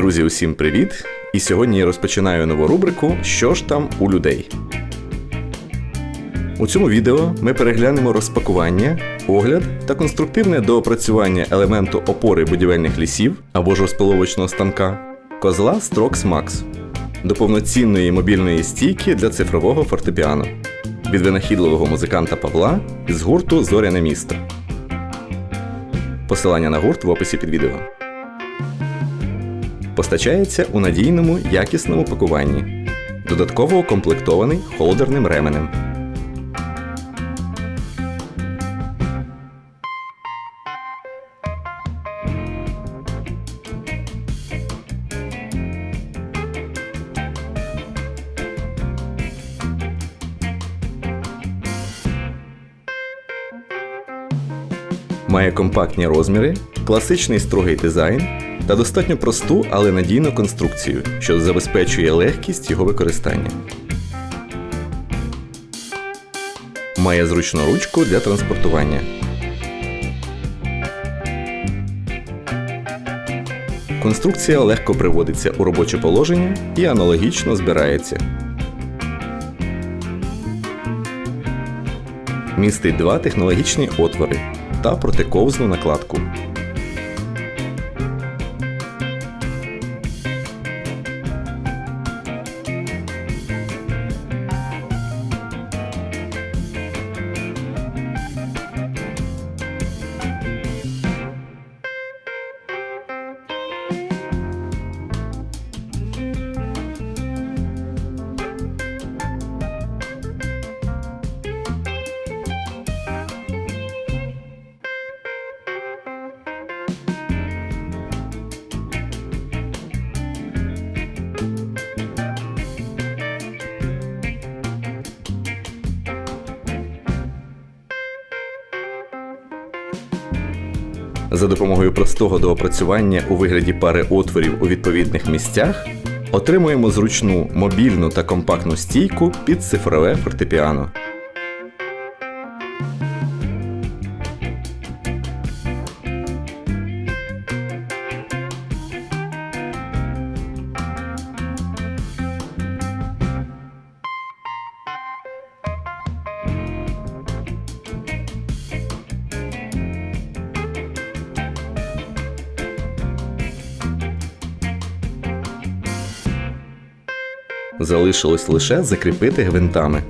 Друзі, усім привіт! І сьогодні я розпочинаю нову рубрику Що ж там у людей. У цьому відео ми переглянемо розпакування, огляд та конструктивне доопрацювання елементу опори будівельних лісів або ж розпиловочного станка козла Strox Max до повноцінної мобільної стійки для цифрового фортепіано від винахідливого музиканта Павла з гурту Зоряне місто. Посилання на гурт в описі під відео. Постачається у надійному якісному пакуванні. Додатково укомплектований холдерним ременем. Має компактні розміри, класичний строгий дизайн та достатньо просту, але надійну конструкцію, що забезпечує легкість його використання. Має зручну ручку для транспортування. Конструкція легко приводиться у робоче положення і аналогічно збирається. Містить два технологічні отвори та протиковзну накладку. За допомогою простого доопрацювання у вигляді пари отворів у відповідних місцях отримуємо зручну мобільну та компактну стійку під цифрове фортепіано. Залишилось лише закріпити гвинтами.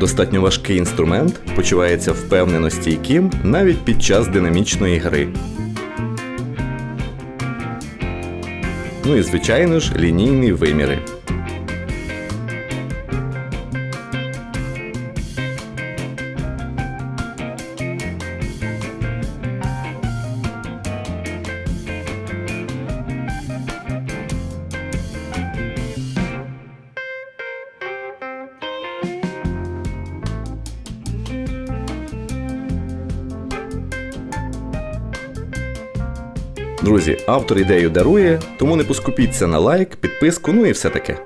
Достатньо важкий інструмент почувається впевнено стійким навіть під час динамічної гри. Ну і звичайно ж лінійні виміри. Друзі, автор ідею дарує, тому не поскупіться на лайк, підписку, ну і все таке.